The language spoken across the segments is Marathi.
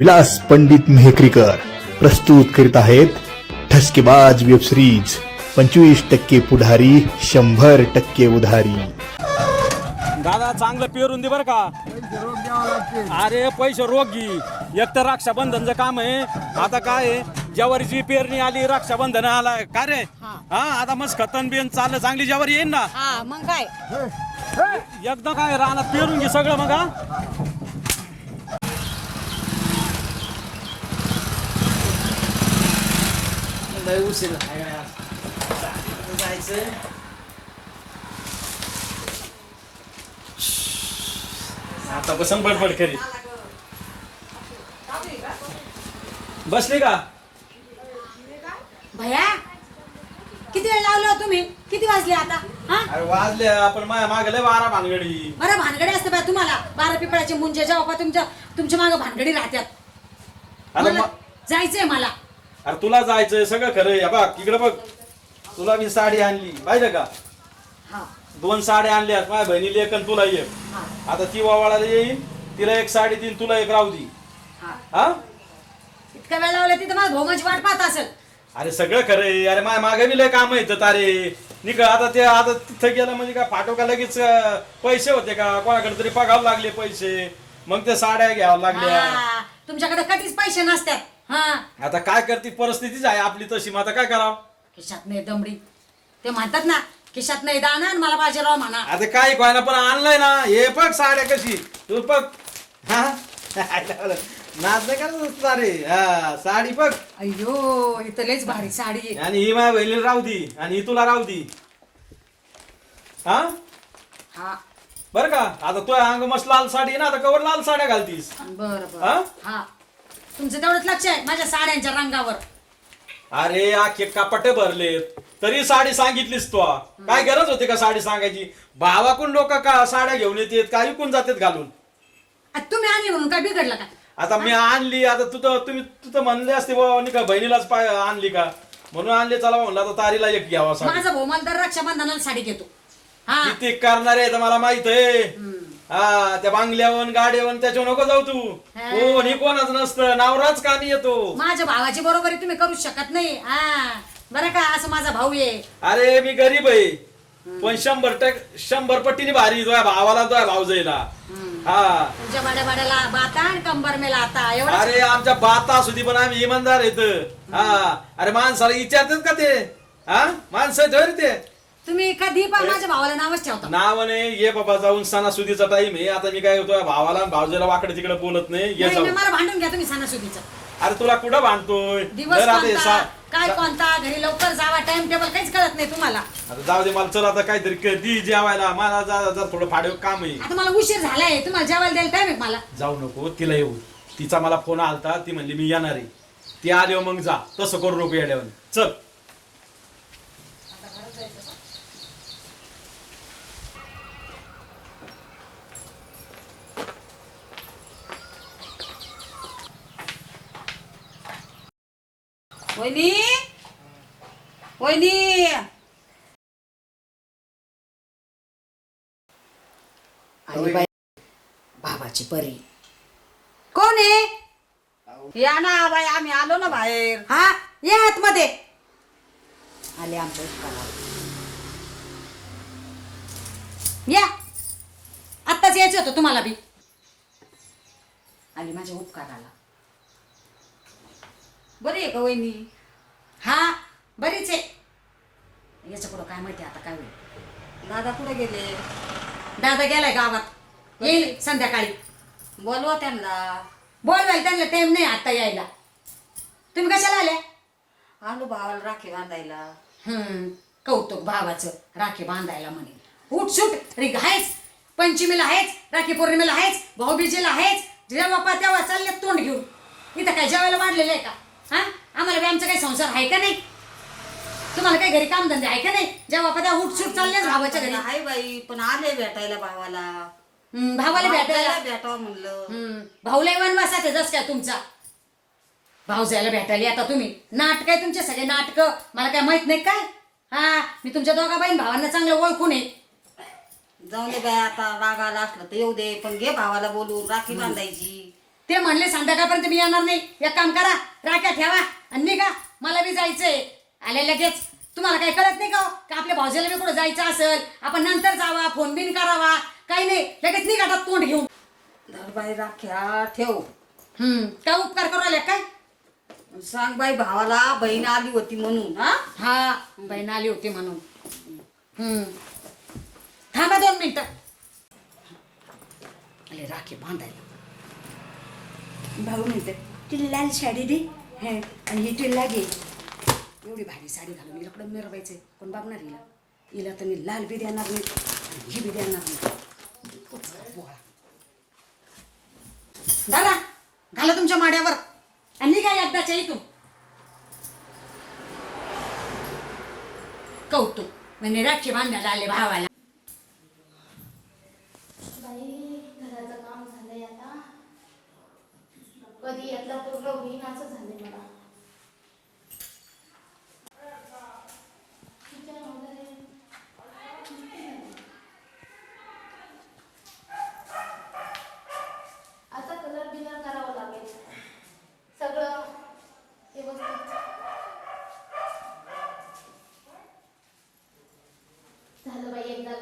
विलास पंडित मेहकरीकर प्रस्तुत करीत आहेत ठसकेबाज वेब सिरीज पंचवीस टक्के पुढारी शंभर टक्के उधारी. दादा चांगलं पेरून दे बरं का. अरे पैसे रोग. घे एक तर रक्षाबंधनचं काम आहे. आता काय आहे? ज्वारीची पेरणी आली रक्षाबंधन आला. काय रे? हा. आता मस्त खतन बिन चाललं चांगली ज्वारी येईन ना. हा मग काय? एकदा काय रानात पेरून घे सगळं मग हा. लय उशीर. जायचं आता बसन बडबड करी. बसली का? भया किती वेळ लावलं हो तुम्ही? किती वाजले आता? हा? अरे वाजले आपण माझ्या मागे लय बारा भानगडी. बरं भानगडी असते बाय तुम्हाला. बारा पिपळाचे मुंजे जेव्हा तुमच्या तुमच्या मागे भानगडी राहत्यात. अरे मला म- जायचंय मला. अरे तुला जायचंय सगळं खरं आहे. बघ इकडे बघ. तुला मी साडी आणली. पाहिजे का? हा. दोन साड्या आणल्या माझ्या बहिणीला एक आणि तुला एक. हा. आता ती वावाळाला येईन तिला एक साडी देईन तुला एक राहू दी. हा. हा? इतका वेळ लावला तिथं मला वाट पाहत असेल. अरे सगळं खरं आहे. अरे माझ्या मागे बी लय काम येतं तारे. निक आता ते आता तिथं गेलं म्हणजे का फाटो का लगेच अं, पैसे होते का? कोणाकडे तरी पगाव लागले पैसे. मग ते साड्या घ्यावं लागल्या. हा, तुमच्याकडे कधीच पैसे नसतात हा. आता काय करते? परिस्थितीच आहे आपली तशी. मग आता काय करावं? खिशात नाही दमडी. ते म्हणतात ना खिशात नाही दाना आणि मला पाहिजे राव म्हणा. आता काय ना पण आणलंय ना. हे बघ साड्या कशी. तू बघ. हा? नाच नाही करत रे हा साडी बघ. अय्यो इथं लयच भारी साडी आहे. आणि ही माझ्या बहिणीला राहू दी. आणि ही तुला राहू दी. हा? हा. बर का? आता तू अंग मस्त लाल साडी आहे ना आता कवर लाल साड्या घालतीस. बरं हा? बरं हा. तुमचं तेवढंच लक्ष आहे माझ्या साड्यांच्या रंगावर. अरे आखे कपाटे भरलेत. तरी साडी सांगितलीस तू. काय गरज होती का साडी सांगायची? भावाकडून लोक का साड्या घेऊन येतात का विकून जातात घालून? आ, तुम्ही आणली म्हणून काय बिघडलं का? आता मी आणली आता तू तर तुम्ही तू तर म्हणले असते बुवा नाही का बहिणीलाच पाय आणली का? म्हणून आणले चला म्हणलं आता तारीला एक घ्यावा साडी. माझा भाऊ मला दर रक्षाबंधनाला साडी घेतो. हा. किती करणार आहे तर मला माहीत आहे. हा त्या बांगल्यावर गाड्यावर त्याच्यावर नको जाऊ तू. हा. कोण ही कोणाच नसतं नावराच कामी येतो माझ्या भावाची बरोबरी तुम्ही करू शकत नाही. हा बरं का असं माझा भाऊ आहे. अरे मी गरीब आहे. पण शंभर टक शंभर पट्टीने भारी तुझ्या भावाला तुझ्या भाऊ जाईला हा. तुमच्या बाड्या बाड्याला बाता आणि कंबर मेला आता एवढं अरे आमच्या बाता सुधी पण आम्ही इमानदार येत हा. अरे माणसाला विचारतात का ते? हा? माणसं धर ते तुम्ही कधी पण माझ्या भावाला नावच ठेवता. नावाने ये बाबा जाऊन सणासुदीचा टाइम आहे. आता मी काय होतो भावाला आणि भावजेला वाकडे तिकडे बोलत नाही. ये नाही, नाही, मला भांडून घ्या तुम्ही सणासुदीचं. अरे तुला कुठं बांधतोय दिवस जर आता हे कोणता सा- काय कोणता घरी लवकर जावा टाइम टेबल काहीच कळत नाही तुम्हाला. आता जाऊ दे मला चल आता काहीतरी क- दी जेवायला. मला जा- थोडं फाडे काम आहे. आता मला उशीर झालाय. तुम्हाला जेवायला द्यायला टाइम आहे मला? जाऊ नको तिला येऊ. तिचा मला फोन आलता ती म्हणली मी येणार आहे. ती आली मग जा. तसं करू नको येड्यावर चल. वहिनी? वहिनी? आली बाई बाबाची परी. कोण आहे? या ना बाई आम्ही आलो ना बाहेर. हा? ये आतमध्ये. आले आमच्या उपकाराला या. आत्ताच यायचं होतं तुम्हाला बी. आली माझ्या उपकाराला. बरी आहे का वहिनी? हा बरीच आहे. याच्या पुढं काय माहिती आता काय होईल. दादा कुठे गेले? दादा गेलाय गावात. येईल संध्याकाळी. बोलवा त्यांना. बोलवायला त्यांना टाइम नाही आता यायला. तुम्ही कशाला आल्या? आलो भावाला राखी बांधायला. हम्म कौतुक भावाचं राखी बांधायला म्हणे. उठ सुट. रिग आहेच. पंचमीला आहेच राखी पौर्णिमेला आहेच भाऊबीजेला आहेच. जेव्हा पा तेव्हा चालले तोंड घेऊन. इथं काय जेवायला वाढलेलं आहे का? हा? आम्हाला बी आमचा काही संसार आहे का नाही? तुम्हाला काही घरी कामधंदे आहे का नाही? जेव्हा पा तेव्हा उठ सुट चाललेच भावाच्या घरी. हाय बाई पण आले भेटायला भावाला. हम्म, भावाला भेटायला. भेटावं म्हणलं. हम्म, भाऊला वनवासात आहे जस काय तुमचा. भाऊ जायला भेटायला आता तुम्ही. नाटक आहे तुमचे सगळे नाटक. मला काय माहीत नाही काय? हा मी तुमच्या दोघा बहीण भावांना चांगलं ओळखून आहे. जाऊन दे बाई आता राग आला असला तर येऊ दे. पण घे भावाला बोलून राखी बांधायची. ते म्हणले संध्याकाळपर्यंत मी येणार नाही. एक काम करा राख्या ठेवा आणि निघा. मला बी जायचंय. आले लगेच. तुम्हाला काही कळत नाही का हो? का आपल्या भाऊजीला बी कुठं जायचं असेल? आपण नंतर जावा फोन बिन करावा. काही नाही. लगेच निघाटात तोंड घेऊन. धरबाई राख्या ठेव. हम्म. काय उपकार करू आल्या काय? सांग बाई भावाला बहीण आली होती म्हणून हा? हा बहीण आली होती म्हणून. हम्म. थांबा दोन मिनिटं. आले राखी बांधायला भाऊ म्हणते ती लाल साडी दे. हे आणि ही टिल्ला घे. एवढी भारी साडी घालून हिला कुठं मिरवायचे कोण बघणार हिला? हिला तर मी लाल बी देणार नाही आणि ही बी देणार नाही. दादा घाला तुमच्या माड्यावर. आणि काय एकदाच्या इथून. कौतुक म्हणजे राखी बांधायला आले भावाला बाई घराचं काम झालंय आता कधी यातला पूर्ण होईन असं झालंय मला किचन वगैरे आता कलर बिलर करावं लागेल सगळं व्यवस्थित झालं बाई एकदा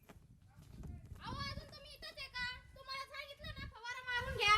अहो अजून तुम्ही इथंच आहे का तुम्हाला सांगितलं ना फवारा मारून घ्या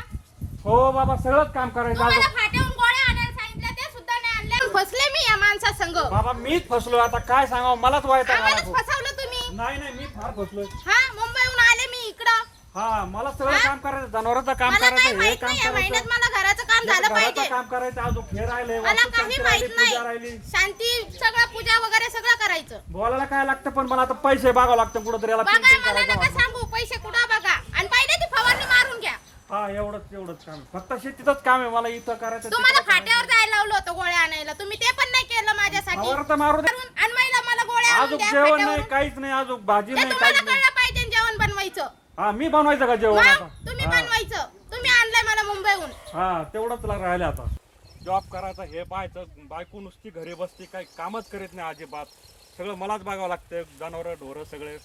हो बाबा सगळंच काम करायचं तुम्हाला अजून फाट्याहून गोळ्या आणायला सांगितलं ते सुद्धा नाही आणल्या फसले मी या माणसा संग. बाबा मीच फसलो आता काय सांगावं? मलाच वाईट आम्हालाच फसवलं तुम्ही. नाही नाही मी फार फसलोय. हा मुंबईहून आले मी इकडं. हा मला सगळं? काम करायचं जनावरांचं काम मला काही करायचं हे माहीत काम नाही या महिन्यात करायचं मला घराचं काम झालं घराचं पाहिजे. काम करायचं अजून खेळ राहिले मला वास्तू काही शांती राहिली, राहिली सगळं पूजा वगैरे सगळं करायचं. बोलायला काय लागतं पण मला आता पैसे बघावं लागतं कुठं तरी याला बघा पेंटिंग मला करायचं नका. सांगू पैसे कुठं बघा आणि पहिले ती फवारणी मारून घ्या हा एवढंच एवढंच काम आहे. फक्त शेतीतच काम आहे. मला इथं करायचं तिथं तुम्हाला करायचं. फाट्यावर जायला लावलं होतं गोळ्या आणायला. तुम्ही ते पण नाही केलं माझ्यासाठी. तर मारू दे. करून आणि महिला मला गोळ्या आणून अजून द्या जेवण फाट्यावरून. नाही काहीच नाही अजून भाजी ते नाही तुम्हाला काहीच नाही. कळलं पाहिजे जेवण बनवायचं. हा मी बनवायचं का जेवण मग आता? तुम्ही हा. बनवायचं. तुम्ही आणलंय मला मुंबईहून. हा तेवढंच ला- राहिलं आता. जॉब करायचा हे पाहायचं. बायको नुसती घरी बसते काही कामच करीत नाही अजिबात. सगळं मलाच बघावं लागतं. जनावरं ढोरं सगळे.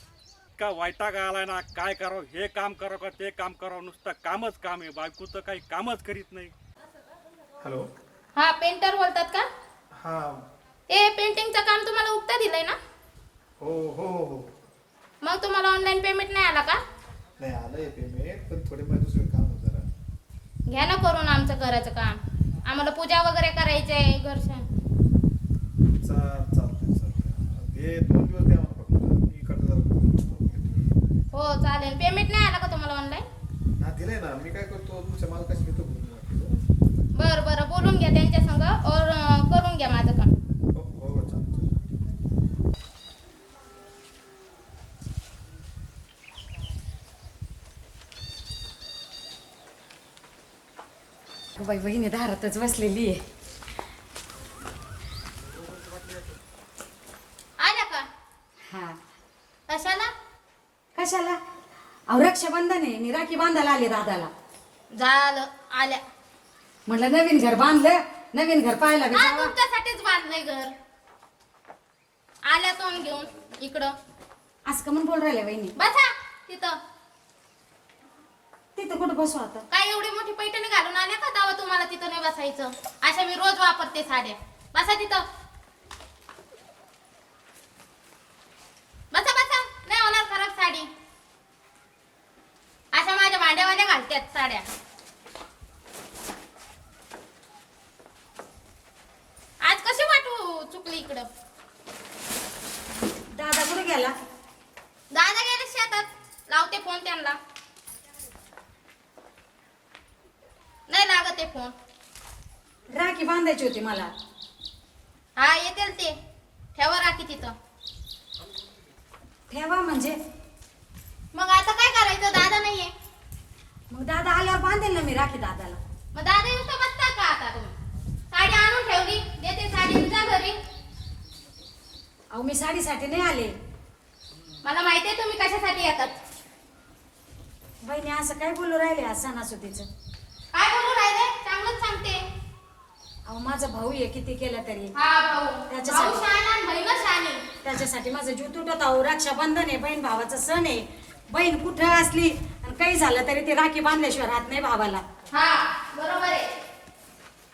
का वायटाग आलाय ना काय करावं हे काम करावं का ते काम करावं नुसतं कामच काम आहे. बायकोचं काही कामच करीत नाही. हॅलो. हा पेंटर बोलतात का? हा. ते पेंटिंगचं काम तुम्हाला उक्ता दिलंय ना? हो हो हो. मग तुम्हाला ऑनलाईन पेमेंट नाही आला का? नाही आलंय पेमेंट पण थोडे दुसरं काम होतं जरा. घ्या ना करून आमचं घराचं काम. आम्हाला पूजा वगैरे करायची आहे घरच्या चाल चालतंय चालतंय. हे दोन दिवस द्या मला फक्त मी करतो जरा हो चालेल. पेमेंट नाही आला का तुम्हाला ऑनलाईन हा दिलंय ना. मी काय करतो तुमच्या मालकाशी घेतो. बरं बरं. बोलून घ्या त्यांच्या संग और करून घ्या माझं काम. हो हो हो बाई बहिणी दारातच बसलेली आहे आल्या का हा कशाला कशाला? अहो रक्षाबंधन आहे. मी राखी बांधायला आले दादाला. झालं. आल्या. म्हटलं नवीन घर बांधलं. नवीन घर पाहायला बी हा जावं. तुमच्यासाठीच बांधलंय घर. आल्या तोंड घेऊन इकडं. असं का म्हणून बोल राहिले वहिनी? बसा तिथं. तिथं कुठं बसू आता? काय एवढी मोठी पैठणी घालून आल्या का तेव्हा तुम्हाला तिथं नाही बसायचं? अशा मी रोज वापरते साड्या. बसा तिथं बसा बसा नाही होणार खराब साडी अशा माझ्या घालतात साड्या. आज कशी वाटू चुकली इकडं? दादा कुठे गेला? दादा गेले शेतात. लावते फोन त्यांना. नाही लागत आहे फोन राखी बांधायची होती मला. हा येतील ते. ठेवा राखी तिथं. ठेवा म्हणजे? मग आता काय करायचं? दादा नाहीये. मग दादा आल्यावर बांधेल ना मी राखी दादाला. मग दादा येऊन बसता का आता तुम्ही? साडी आणून ठेवली. देते साडी. जा घरी. अहो मी साडीसाठी नाही आले. मला माहिती आहे तुम्ही कशासाठी येतात. बहिणी असं काय बोलू राहिले आज सणासुदीचं? काय बोलू राहिले? चांगलंच सांगते. अहो माझा भाऊ आहे किती केलं तरी. हा भाऊ. त्याच्यासाठी- भाऊ शहाणा आणि बहीण त्याच्यासाठी माझं जीव तुटत अहो रक्षाबंधन आहे बहीण भावाचा सण आहे. बहीण कुठं असली काही झालं तरी ती राखी बांधल्याशिवाय राहत नाही भावाला. हा बरोबर आहे.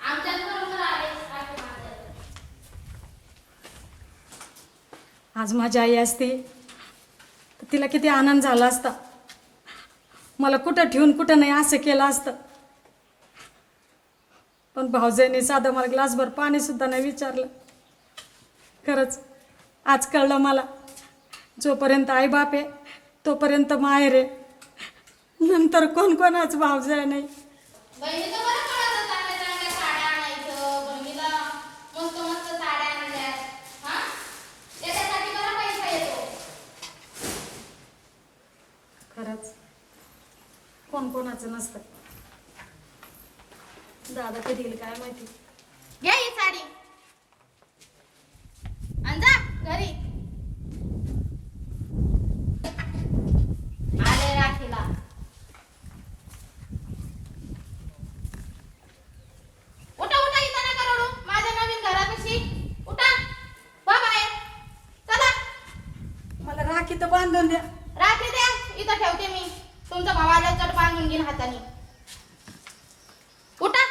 आमच्यात बरोबर आहे राखी बांधायला. आज माझी आई असती तर तिला किती आनंद झाला असता. मला कुठं ठेवून कुठं नाही असं केलं असतं. पण भाऊजाईने साधं मला ग्लासभर पाणीसुद्धा नाही विचारलं. खरंच आज कळलं मला जोपर्यंत आईबाप आहे तोपर्यंत माहेर आहे. नंतर कोण कोणाच भावजाय नाही. बहिणीचं बरं कळतं चांगल्या चांगल्या साड्या आणायचं बहिणीला मस्त मस्त साड्या आणल्या. हा? त्याच्यासाठी बरा पैसा येतो. खरंच. कोण कोणाचं नसतं. दादा कधी येईल काय माहिती. घ्या ही साडी. आणि जा घरी आले राखीला उठा उठा इथं नका रडू माझ्या नवीन घरापाशी उठा वा बाहेर चला मला राखी तर बांधून द्या रात्री द्या इथं ठेवते मी तुमचा भाव आल्या चट बांधून घेईन हाताने उठा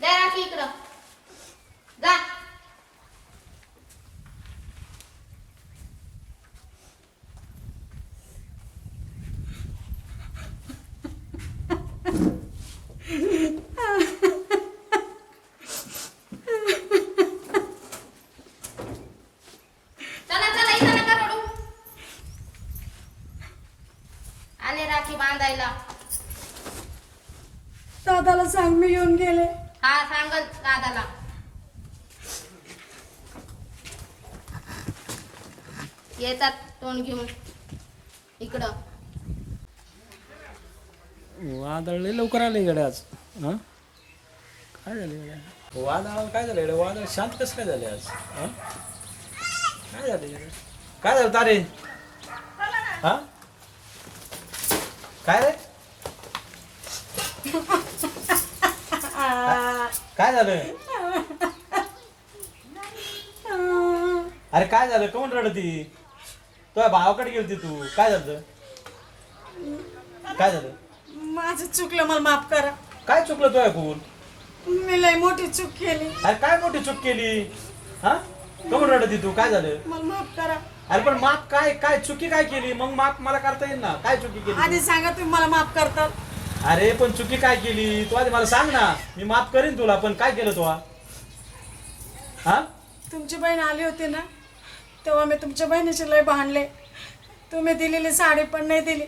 द्या राखी इकडं जा चला चला इथं नका रडू आले राखी बांधायला दादाला सांग मी येऊन गेले. हा सांगल दादाला. येतात तोंड घेऊन. इकडं. वादळ लय लवकर आले इकडे आज. हं? काय झालं इकडे? वादळ काय झालं इकडे? वादळ शांत कसं काय झाले आज? हं? काय झालं इकडे? काय झालं तारे? हा? काय रे? काय झालं? अरे काय झालं? कोण रडती? तुझ्या भावाकडे गेलती तू. काय झालं? काय झालं? माझं चुकलं मला माफ करा. काय चुकलं तुझ्या कोण मी लय मोठी चूक केली. अरे काय मोठी चूक केली? हा? कमून रडती तू? काय झालं? मला माफ करा. अरे पण माप काय काय चुकी काय केली? मग माप मला करता येईल ना? काय चुकी केली आधी सांगा तुम्ही मला माफ करतात? अरे पण चुकी काय केली? तू आधी मला सांग ना. मी माफ करीन तुला पण काय केलं तू? हा? हा? तुमची बहीण आली होती ना तेव्हा मी तुमच्या बहिणीशी लय भांडले. तुम्ही दिलेली साडी पण नाही दिली.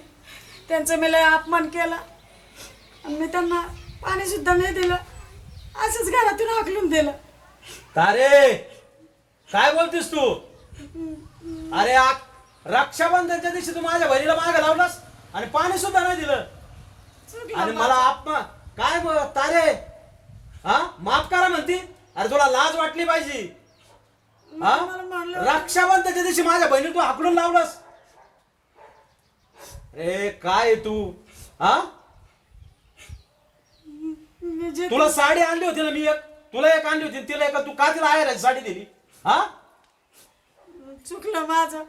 त्यांचं मी लय अपमान केला. आणि मी त्यांना पाणी सुद्धा नाही दिलं. असंच घरातून हाकलून दिलं. तारे काय बोलतीस तू? अरे आ- रक्षाबंधनच्या दिवशी तू माझ्या बहिणीला मागे लावलास आणि पाणी सुद्धा नाही दिलं. आणि मला अपमान काय ब- तारे? हा? माफ करा म्हणती. अरे तुला लाज वाटली पाहिजे. हा? रक्षाबंधनच्या दिवशी माझ्या बहिणी तू हाकडून लावलास. रे काय तू? हा? तुला साडी आणली होती ना मी एक. तुला एक आणली होती तिला एक तू का तिला आहे साडी दिली? हा? चुकलं माझं.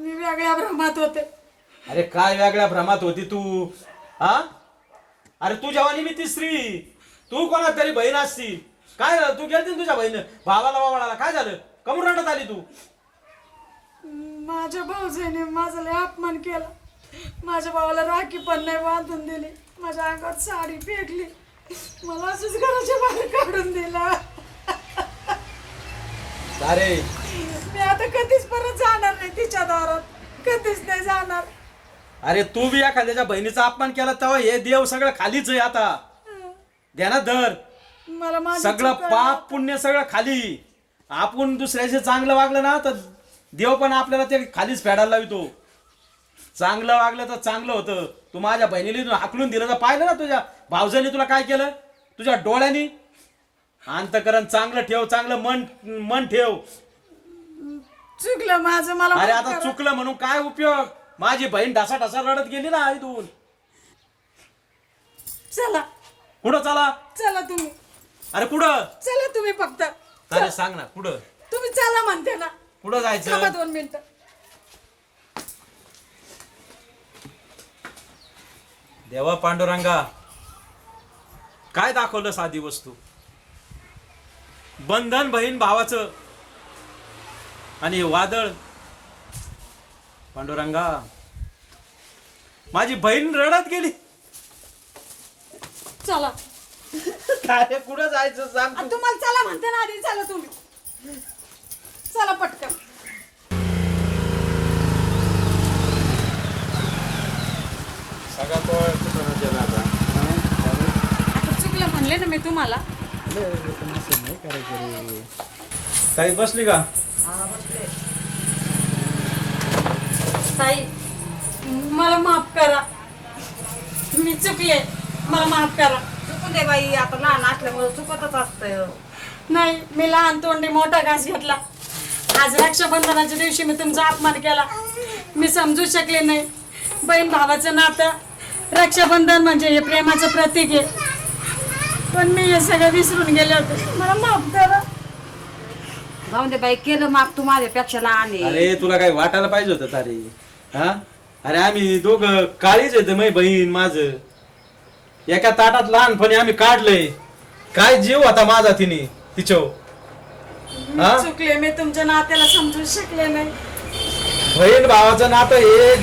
मी वेगळ्या भ्रमात होते. अरे काय वेगळ्या भ्रमात होती तू? हा? अरे तू जवानी मी तिसरी तू कोणा तरी बहीण असती काय झालं? तू गेलती ना तुझ्या बहीण भावाला बाबाला काय झालं? कमून रडत आली तू? माझ्या भाऊजाईने माझा लय अपमान केला. माझ्या भावाला राखी पण नाही बांधून दिली. माझ्या अंगात साडी फेकली. मला असंच घराच्या बाहेर काढून दिला. अरे मी आता कधीच परत जाणार नाही तिच्या दारात. कधीच नाही जाणार. अरे तू बी एखाद्याच्या बहिणीचा अपमान केला तेव्हा हे देव सगळं खालीच आहे आता. ध्यानात धर मला माझी सगळं. पाप पुण्य सगळं खाली. आपण दुसऱ्याचे चांगलं वागलं ना तर देव पण आपल्याला ते खालीच फेडायला लावतो. चांगलं वागलं तर चांगलं होतं. तू माझ्या बहिणीला हाकलून दिलं तर पाहिलं ना तुझ्या भावजाने तुला काय केलं? तुझ्या डोळ्यांनी? अंतकरण चांगलं ठेव चांगलं मन मन ठेव. चुकलं माझं मला अरे माफ आता करा. चुकलं म्हणून काय उपयोग? माझी बहीण ढासा ढासा रडत गेली ना इथून. चला. कुठं चला? चला तुम्ही. अरे कुठं? चला तुम्ही फक्त. अरे सांग ना कुठं? तुम्ही चला म्हणते ना. कुठं थांबा जायचं दोन मिनिटं. देवा पांडुरंगा काय दाखवलं साधी वस्तू? बंधन बहीण भावाचं आणि हे वादळ. पांडुरंगा माझी बहीण रडत गेली. चला. काय कुठं जायचं सांग तुम्हाला चला म्हणते ना आधी चला तुम्ही. चला पटकन. आता? चुकलं म्हणले ना मी तुम्हाला. काही बसली का? ताई मला माफ करा. मी चुकले. मला माफ करा. चुकून दे बाई आता लहान असल्यामुळे चुकतच असतंय. नाही मी लहान तोंडी मोठा घास घेतला. आज रक्षाबंधनाच्या दिवशी मी तुमचा अपमान केला. मी समजू शकले नाही. बहीण भावाचं नातं रक्षाबंधन म्हणजे हे प्रेमाचं प्रतीक आहे. पण मी हे सगळं विसरून गेले होते. मला माफ करा. जाऊन दे बाई केलं माग तू माझ्यापेक्षा लहान आहे. अरे तुला काय वाटायला पाहिजे होतं तारे. हा? अरे आम्ही दोघं काळीच येत मै बहीण माझ. एका ताटात लहानपणी आम्ही काढलंय. काय जीव होता माझा तिने तिच्या हा? मी चुकले मी तुमच्या नात्याला समजू शकले नाही. बहीण भावाचं नातं हे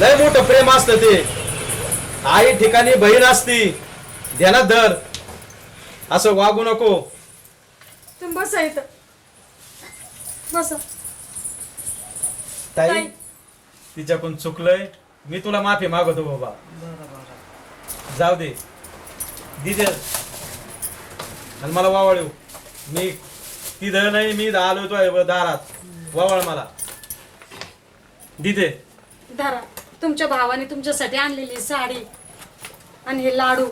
लय मोठं प्रेम असतं ते. आई ठिकाणी बहीण असती ध्यानात धर. असं वागू नको. तुम्ही बसा इथं. बसा. ताई ताई. तिच्याकडून चुकलंय. मी तुला माफी मागवतो बाबा. जाऊ दे. दिदे आणि मला वावळ. मी तिथं नाही मी आलो तो दारात. वावळ मला. दिदे धरा. तुमच्या भावाने तुमच्यासाठी आणलेली साडी आणि हे लाडू.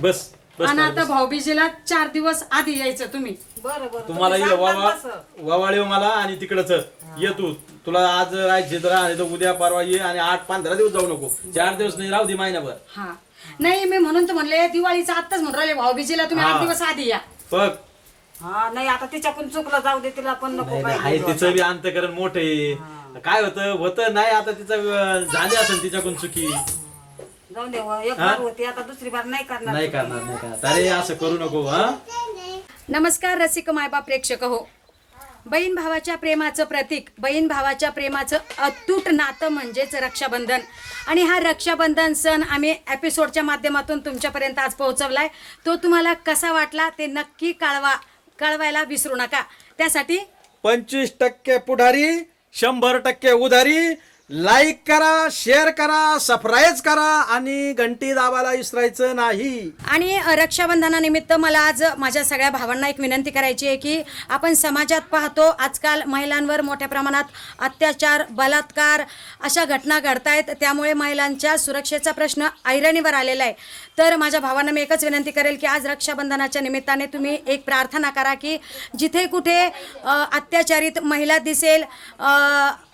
बस. आणि आता. भाऊबीजेला चार दिवस आधी यायचं तुम्ही. बरं बरं. तुम्हाला तुम्ही इथं सांगताच वावा तसं. वावाळ येऊ मला आणि तिकडच. ये तू. तुला आज राहायचे तर उद्या परवा ये आणि आठ पंधरा दिवस जाऊ नको. चार दिवस नाही राहू दे महिनाभर. हा. नाही मी म्हणून तर म्हणले दिवाळीचं आत्ताच म्हणून राहिले. भाऊबीजेला तुम्ही आठ हा. दिवस आधी या. बघ. हा नाही आता तिच्याकडून चुकलं जाऊ दे तिला पण नको नाही, घेऊ तिचं. बी अंतकरण मोठं आहे. काय होतं? होतं नाही आता तिचं अं, झाली असेल तिच्याकडून चुकी. जाऊ दे हो, एक? बार होती आता दुसरी बार नाही करणार. नाही करणार नाही करणार. अरे असं करू नको हा? नमस्कार रसिक मायबा प्रेक्षक हो. बहीण भावाच्या प्रेमाचं प्रतीक बहीण भावाच्या प्रेमाचं अतूट नातं म्हणजेच रक्षाबंधन. आणि हा रक्षाबंधन सण आम्ही एपिसोडच्या माध्यमातून तुमच्यापर्यंत आज पोहोचवलाय. तो तुम्हाला कसा वाटला ते नक्की कळवा कळवायला विसरू नका. त्यासाठी पंचवीस टक्के पुढारी शंभर टक्के उधारी लाईक करा शेअर करा सबस्क्राईब करा आणि घंटी दाबायला विसरायचं नाही. आणि रक्षाबंधनानिमित्त मला आज माझ्या सगळ्या भावांना एक विनंती करायची आहे की आपण समाजात पाहतो आजकाल महिलांवर मोठ्या प्रमाणात अत्याचार बलात्कार अशा घटना घडतायत. त्यामुळे महिलांच्या सुरक्षेचा प्रश्न ऐरणीवर आलेला आहे. तर माझ्या भावांना मी एकच विनंती करेल की आज रक्षाबंधनाच्या निमित्ताने तुम्ही एक प्रार्थना करा की जिथे कुठे अत्याचारित महिला दिसेल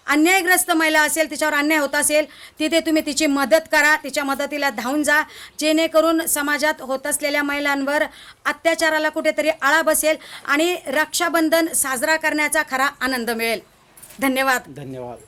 अन्यायग्रस्त महिला असेल तिच्यावर अन्याय होत असेल तिथे तुम्ही तिची मदत करा तिच्या मदतीला धावून जा. जेणेकरून समाजात होत असलेल्या महिलांवर अत्याचाराला कुठेतरी आळा बसेल आणि रक्षाबंधन साजरा करण्याचा खरा आनंद मिळेल. धन्यवाद. धन्यवाद.